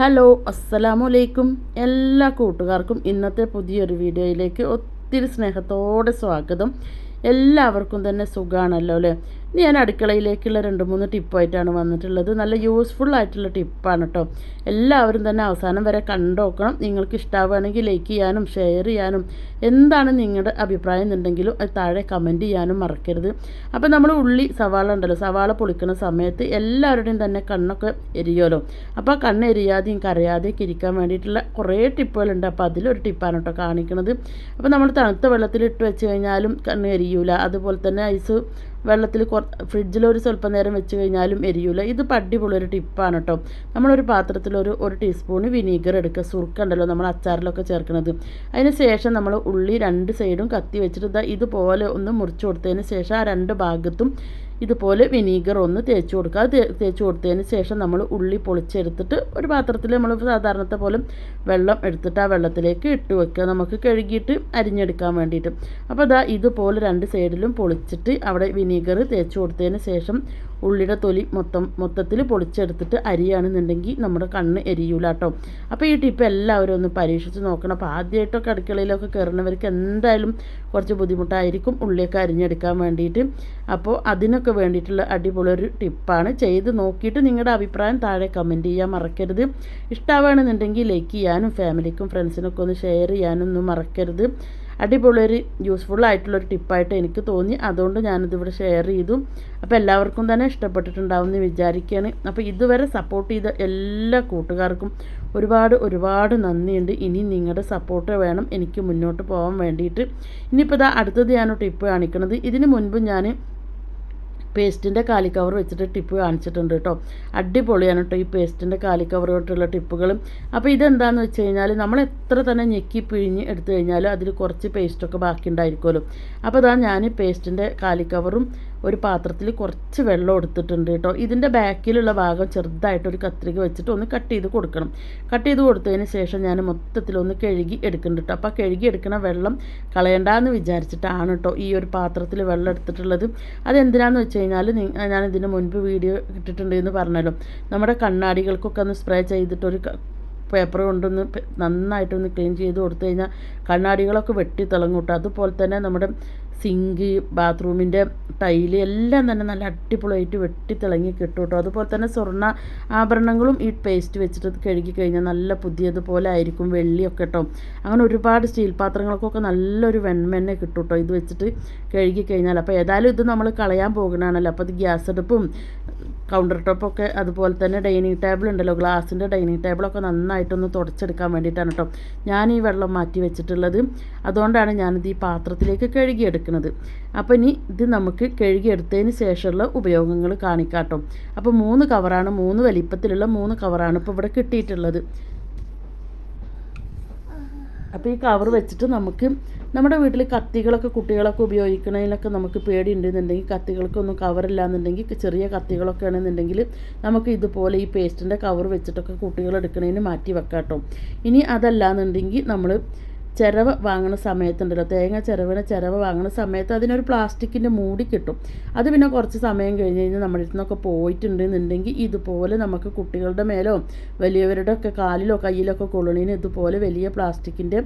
Hello അസ്സലാമു അലൈക്കും എല്ലാ കൂട്ടുകാർക്കും ഇന്നത്തെ പുതിയൊരു വീഡിയോയിലേക്ക് ഒത്തിരി സ്നേഹത്തോടെ സ്വാഗതം. എല്ലാവർക്കും തന്നെ സുഖമാണല്ലോ അല്ലേ? ഇനി ഞാൻ അടുക്കളയിലേക്കുള്ള രണ്ട് മൂന്ന് ടിപ്പായിട്ടാണ് വന്നിട്ടുള്ളത്. നല്ല യൂസ്ഫുൾ ആയിട്ടുള്ള ടിപ്പാണ് കേട്ടോ എല്ലാവരും തന്നെ അവസാനം വരെ കണ്ടോക്കണം. നിങ്ങൾക്ക് ഇഷ്ടമാവുകയാണെങ്കിൽ ലൈക്ക് ചെയ്യാനും ഷെയർ ചെയ്യാനും എന്താണ് നിങ്ങളുടെ അഭിപ്രായം എന്നുണ്ടെങ്കിലും അത് താഴെ കമന്റ് ചെയ്യാനും മറക്കരുത്. അപ്പോൾ നമ്മൾ ഉള്ളി സവാള ഉണ്ടല്ലോ. സവാള പൊളിക്കുന്ന സമയത്ത് എല്ലാവരുടെയും തന്നെ കണ്ണൊക്കെ എരിയുമല്ലോ. അപ്പോൾ കണ്ണ് എരിയാതെയും കരയാതെയൊക്കെ ഇരിക്കാൻ വേണ്ടിയിട്ടുള്ള കുറേ ടിപ്പുകളുണ്ട്. അപ്പോൾ അതിലൊരു ടിപ്പാണ് കേട്ടോ കാണിക്കുന്നത് അപ്പോൾ നമ്മൾ തണുത്ത വെള്ളത്തിൽ ഇട്ട് വെച്ച് കഴിഞ്ഞാലും കണ്ണ് എരിയൂല. അതുപോലെ തന്നെ ഐസ് വെള്ളത്തിൽ ഫ്രിഡ്ജിൽ ഒരു സ്വല്പം നേരം വെച്ച് കഴിഞ്ഞാലും എരിയൂല. ഇത് പടിപൊളി ഒരു ടിപ്പാണ് കേട്ടോ നമ്മളൊരു പാത്രത്തിൽ ഒരു ഒരു ടീസ്പൂൺ വിനീഗർ എടുക്കുക സുർക്കുണ്ടല്ലോ നമ്മൾ അച്ചാറിലൊക്കെ ചേർക്കുന്നത് അതിന് ശേഷം നമ്മൾ ഉള്ളി രണ്ട് സൈഡും കത്തി വെച്ചിട്ട് ഇതാ ഇതുപോലെ ഒന്ന് മുറിച്ച് കൊടുത്തതിന് ശേഷം ആ രണ്ട് ഭാഗത്തും ഇതുപോലെ വിനീഗർ ഒന്ന് തേച്ച് കൊടുക്കുക. അത് തേച്ച് കൊടുത്തതിന് ശേഷം നമ്മൾ ഉള്ളി പൊളിച്ചെടുത്തിട്ട് ഒരു പാത്രത്തിൽ നമ്മൾ സാധാരണത്തെ പോലും വെള്ളം എടുത്തിട്ട് ആ വെള്ളത്തിലേക്ക് ഇട്ട് വെക്കുക. നമുക്ക് കഴുകിയിട്ട് അരിഞ്ഞെടുക്കാൻ വേണ്ടിയിട്ട്. അപ്പോൾ അതാ ഇതുപോലെ രണ്ട് സൈഡിലും പൊളിച്ചിട്ട് അവിടെ വിനീഗർ തേച്ച് കൊടുത്തതിന് ശേഷം ഉള്ളിയുടെ തൊലി മൊത്തം മൊത്തത്തിൽ പൊളിച്ചെടുത്തിട്ട് അരിയാണെന്നുണ്ടെങ്കിൽ നമ്മുടെ കണ്ണ് എരിയൂല കേട്ടോ. അപ്പോൾ ഈ ടിപ്പ് എല്ലാവരും ഒന്ന് പരീക്ഷിച്ച് നോക്കണം. അപ്പോൾ ആദ്യമായിട്ടൊക്കെ അടുക്കളയിലൊക്കെ കയറുന്നവർക്ക് എന്തായാലും കുറച്ച് ബുദ്ധിമുട്ടായിരിക്കും ഉള്ളിയൊക്കെ അരിഞ്ഞെടുക്കാൻ വേണ്ടിയിട്ട്. അപ്പോൾ അതിനൊക്കെ വേണ്ടിയിട്ടുള്ള അടിപൊളി ഒരു ടിപ്പാണ്. ചെയ്ത് നോക്കിയിട്ട് നിങ്ങളുടെ അഭിപ്രായം താഴെ കമന്റ് ചെയ്യാൻ മറക്കരുത്. ഇഷ്ടമാണെന്നുണ്ടെങ്കിൽ ലൈക്ക് ചെയ്യാനും ഫാമിലിക്കും ഫ്രണ്ട്സിനൊക്കെ ഒന്ന് ഷെയർ ചെയ്യാനും ഒന്നും മറക്കരുത്. അടിപൊളിയൊരു യൂസ്ഫുൾ ആയിട്ടുള്ളൊരു ടിപ്പായിട്ട് എനിക്ക് തോന്നി. അതുകൊണ്ട് ഞാനിതിവിടെ ഷെയർ ചെയ്തു. അപ്പോൾ എല്ലാവർക്കും തന്നെ ഇഷ്ടപ്പെട്ടിട്ടുണ്ടാവും എന്ന് വിചാരിക്കുകയാണ്. അപ്പോൾ ഇതുവരെ സപ്പോർട്ട് ചെയ്ത എല്ലാ കൂട്ടുകാർക്കും ഒരുപാട് ഒരുപാട് നന്ദിയുണ്ട്. ഇനി നിങ്ങളുടെ സപ്പോർട്ട് വേണം. എനിക്ക് മുന്നോട്ട് പോകാൻ വേണ്ടിയിട്ട്. ഇനിയിപ്പോൾ ഇതാ അടുത്തത് ഞാൻ ടിപ്പ് കാണിക്കുന്നത് ഇതിന് മുൻപ് ഞാൻ പേസ്റ്റിന്റെ കാലി കവർ വെച്ചിട്ട് ടിപ്പ് കാണിച്ചിട്ടുണ്ട് കേട്ടോ. അടിപൊളിയാണ് കേട്ടോ ഈ പേസ്റ്റിന്റെ കാലി തൊട്ടുള്ള ടിപ്പുകളും. അപ്പോൾ ഇതെന്താണെന്ന് വെച്ച് കഴിഞ്ഞാൽ നമ്മൾ എത്ര തന്നെ ഞെക്കി പിഴിഞ്ഞ് എടുത്തു കഴിഞ്ഞാലും അതിൽ കുറച്ച് പേസ്റ്റൊക്കെ ബാക്കി ഉണ്ടായിരിക്കുമല്ലോ അപ്പോൾ അതാ ഞാൻ പേസ്റ്റിന്റെ കാലി കവറും ഒരു പാത്രത്തിൽ കുറച്ച് വെള്ളം എടുത്തിട്ടുണ്ട് കേട്ടോ. ഇതിന്റെ ബാക്കിലുള്ള ഭാഗം ചെറുതായിട്ട് ഒരു കത്രിക വെച്ചിട്ട് ഒന്ന് കട്ട് ചെയ്ത് കൊടുക്കണം. കട്ട് ചെയ്ത് കൊടുത്തതിന് ശേഷം ഞാൻ മൊത്തത്തിൽ ഒന്ന് കഴുകി എടുക്കുന്നുണ്ട് കേട്ടോ. അപ്പോൾ കഴുകി എടുക്കണ വെള്ളം കളയണ്ടെന്ന് വിചാരിച്ചിട്ടാണ് കേട്ടോ ഈ ഒരു പാത്രത്തിൽ വെള്ളം എടുത്തിട്ടുള്ളത്. അതെന്തിനാണെന്ന് വെച്ച് കഴിഞ്ഞാൽ ഞാൻ ഇതിന് മുൻപ് വീഡിയോ ഇട്ടിട്ടുണ്ട് എന്ന് പറഞ്ഞല്ലോ. നമ്മുടെ കണ്ണാടികൾക്കൊക്കെ ഒന്ന് സ്പ്രേ ചെയ്തിട്ടൊരു പേപ്പർ കൊണ്ടൊന്ന് നന്നായിട്ടൊന്ന് ക്ലീൻ ചെയ്ത് കൊടുത്തു കഴിഞ്ഞാൽ കണ്ണാടികളൊക്കെ വെട്ടി തിളങ്ങൂട്ടോ അതുപോലെ തന്നെ നമ്മുടെ സിങ്ക് ബാത്റൂമിന്റെ ടൈൽ എല്ലാം തന്നെ നല്ല അടിപൊളിയായിട്ട് വെട്ടി തിളങ്ങി കിട്ടും കേട്ടോ. അതുപോലെ തന്നെ സ്വർണ ആഭരണങ്ങളും ഈ പേസ്റ്റ് വെച്ചിട്ട് കഴുകി കഴിഞ്ഞാൽ നല്ല പുതിയതുപോലെ ആയിരിക്കും വെള്ളിയൊക്കെ കേട്ടോ. അങ്ങനെ ഒരുപാട് സ്റ്റീൽ പാത്രങ്ങൾക്കൊക്കെ നല്ലൊരു വെണ്മെന്നെ കിട്ടും കേട്ടോ ഇത് വെച്ചിട്ട് കഴുകി കഴിഞ്ഞാൽ. അപ്പോൾ ഏതായാലും ഇത് നമ്മൾ കളയാൻ പോകുന്നതാണല്ലോ. അപ്പോൾ ഇത് ഗ്യാസ് അടുപ്പും കൗണ്ടർ ടോപ്പൊക്കെ അതുപോലെ തന്നെ ഡൈനിങ് ടേബിൾ ഉണ്ടല്ലോ ഗ്ലാസിന്റെ ഡൈനിങ് ടേബിളൊക്കെ നന്നായിട്ടൊന്ന് തുടച്ചെടുക്കാൻ വേണ്ടിയിട്ടാണ് കേട്ടോ ഞാൻ ഈ വെള്ളം മാറ്റി വെച്ചിട്ടുള്ളത്. അതുകൊണ്ടാണ് ഞാനിത് ഈ പാത്രത്തിലേക്ക് കഴുകിയെടുക്കുന്നത്. അപ്പോൾ ഇനി ഇത് നമുക്ക് കഴുകിയെടുത്തതിന് ശേഷമുള്ള ഉപയോഗങ്ങൾ കാണിക്കാട്ടോ. അപ്പോൾ മൂന്ന് കവറാണ് മൂന്ന് വലിപ്പത്തിലുള്ള മൂന്ന് കവറാണ് ഇപ്പോൾ ഇവിടെ കിട്ടിയിട്ടുള്ളത്. അപ്പോൾ ഈ കവർ വെച്ചിട്ട് നമുക്ക് നമ്മുടെ വീട്ടിൽ കത്തികളൊക്കെ കുട്ടികളൊക്കെ ഉപയോഗിക്കണതിനൊക്കെ നമുക്ക് പേടി ഉണ്ടെന്നുണ്ടെങ്കിൽ കത്തികൾക്കൊന്നും കവറില്ല എന്നുണ്ടെങ്കിൽ ചെറിയ കത്തികളൊക്കെ ആണെന്നുണ്ടെങ്കിൽ നമുക്ക് ഇതുപോലെ ഈ പേസ്റ്റിന്റെ കവർ വെച്ചിട്ടൊക്കെ കുട്ടികൾ മാറ്റി വെക്കാം കേട്ടോ ഇനി അതല്ല എന്നുണ്ടെങ്കിൽ നമ്മൾ ചിരവ വാങ്ങുന്ന സമയത്തുണ്ടല്ലോ. തേങ്ങ ചിരവിന് ചിരവ് വാങ്ങുന്ന സമയത്ത് അതിനൊരു പ്ലാസ്റ്റിക്കിന്റെ മൂടി കിട്ടും. അത് പിന്നെ കുറച്ച് സമയം കഴിഞ്ഞ് കഴിഞ്ഞാൽ നമ്മുടെ നിന്നൊക്കെ പോയിട്ടുണ്ടെന്നുണ്ടെങ്കിൽ ഇതുപോലെ നമുക്ക് കുട്ടികളുടെ മേലോ വലിയവരുടെ ഒക്കെ കാലിലോ കയ്യിലൊക്കെ കൊള്ളണീന് ഇതുപോലെ വലിയ പ്ലാസ്റ്റിക്കിന്റെ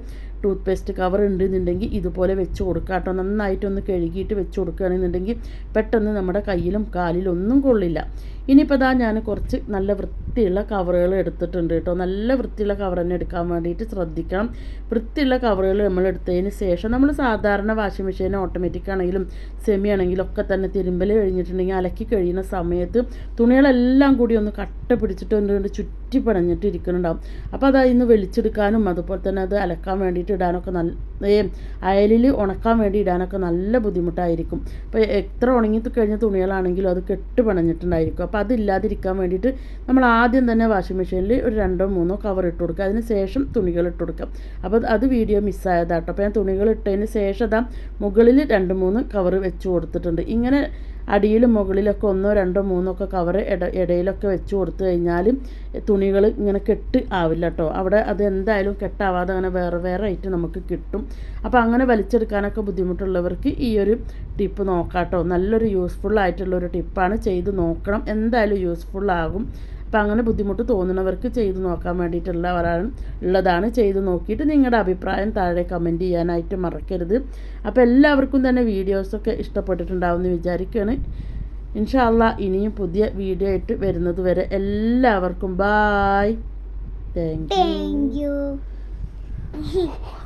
ടൂത്ത് പേസ്റ്റ് കവർ ഉണ്ടെന്നുണ്ടെങ്കിൽ ഇതുപോലെ വെച്ച് കൊടുക്കുക കേട്ടോ. നന്നായിട്ടൊന്ന് കഴുകിയിട്ട് വെച്ച് കൊടുക്കുകയാണെന്നുണ്ടെങ്കിൽ പെട്ടെന്ന് നമ്മുടെ കയ്യിലും കാലിലും ഒന്നും കൊള്ളില്ല. ഇനിയിപ്പോൾ ഇതാ ഞാൻ കുറച്ച് നല്ല വൃത്തിയുള്ള കവറുകൾ എടുത്തിട്ടുണ്ട് കേട്ടോ. നല്ല വൃത്തിയുള്ള കവർ തന്നെ എടുക്കാൻ വേണ്ടിയിട്ട് ശ്രദ്ധിക്കണം. വൃത്തിയുള്ള കവറുകൾ നമ്മൾ എടുത്തതിന് ശേഷം നമ്മൾ സാധാരണ വാഷിംഗ് മെഷീൻ ഓട്ടോമാറ്റിക് ആണെങ്കിലും സെമി ആണെങ്കിലും ഒക്കെ തന്നെ തിരുമ്പൽ കഴിഞ്ഞിട്ടുണ്ടെങ്കിൽ അലക്കി കഴിയുന്ന സമയത്ത് തുണികളെല്ലാം കൂടി ഒന്ന് കട്ട പിടിച്ചിട്ട് ചുറ്റി പണഞ്ഞിട്ട് ഇരിക്കുന്നുണ്ടാവും അപ്പോൾ അതായത് വെളിച്ചെടുക്കാനും അതുപോലെ തന്നെ അത് അലക്കാൻ വേണ്ടിയിട്ട് ഇടാനൊക്കെ നല്ല അയലിൽ ഉണക്കാൻ വേണ്ടി ഇടാനൊക്കെ നല്ല ബുദ്ധിമുട്ടായിരിക്കും. അപ്പോൾ എത്ര ഉണങ്ങി കഴിഞ്ഞ തുണികളാണെങ്കിലും അത് കെട്ട് പണഞ്ഞിട്ടുണ്ടായിരിക്കും. അപ്പോൾ അതില്ലാതിരിക്കാൻ വേണ്ടിയിട്ട് നമ്മൾ ആദ്യം തന്നെ വാഷിംഗ് മെഷീനിൽ ഒരു രണ്ടോ മൂന്നോ കവർ ഇട്ട് കൊടുക്കുക. അതിന് ശേഷം തുണികൾ ഇട്ട് കൊടുക്കാം അപ്പോൾ അത് വീഡിയോ മിസ്സായതാട്ടോ. അപ്പോൾ ഞാൻ തുണികൾ ഇട്ടതിന് ശേഷം അതാ മുകളിൽ രണ്ട് മൂന്ന് കവർ വെച്ച് കൊടുത്തിട്ടുണ്ട്. ഇങ്ങനെ അടിയിലും മുകളിലൊക്കെ ഒന്നോ രണ്ടോ മൂന്നോ ഒക്കെ കവർ ഇട ഇടയിലൊക്കെ വെച്ച് കൊടുത്തു കഴിഞ്ഞാൽ തുണികൾ ഇങ്ങനെ കെട്ട് ആവില്ല കേട്ടോ അവിടെ അത് എന്തായാലും കെട്ടാവാതെ അങ്ങനെ വേറെ വേറെ ആയിട്ട് നമുക്ക് കിട്ടും. അപ്പോൾ അങ്ങനെ വലിച്ചെടുക്കാനൊക്കെ ബുദ്ധിമുട്ടുള്ളവർക്ക് ഈ ഒരു ടിപ്പ് നോക്കാം കേട്ടോ നല്ലൊരു യൂസ്ഫുൾ ആയിട്ടുള്ളൊരു ടിപ്പാണ് ചെയ്ത് നോക്കണം. എന്തായാലും യൂസ്ഫുൾ ആകും. അപ്പം അങ്ങനെ ബുദ്ധിമുട്ട് തോന്നുന്നവർക്ക് ചെയ്ത് നോക്കാൻ വേണ്ടിയിട്ടുള്ള ഒരാൾ ഉള്ളതാണ് ചെയ്ത് നോക്കിയിട്ട് നിങ്ങളുടെ അഭിപ്രായം താഴെ കമന്റ് ചെയ്യാനായിട്ട് മറക്കരുത്. അപ്പോൾ എല്ലാവർക്കും തന്നെ വീഡിയോസൊക്കെ ഇഷ്ടപ്പെട്ടിട്ടുണ്ടാവും എന്ന് വിചാരിക്കുകയാണ് ഇൻഷാല്ല ഇനിയും പുതിയ വീഡിയോ ആയിട്ട് വരുന്നത് വരെ എല്ലാവർക്കും ബായ് താങ്ക് യു.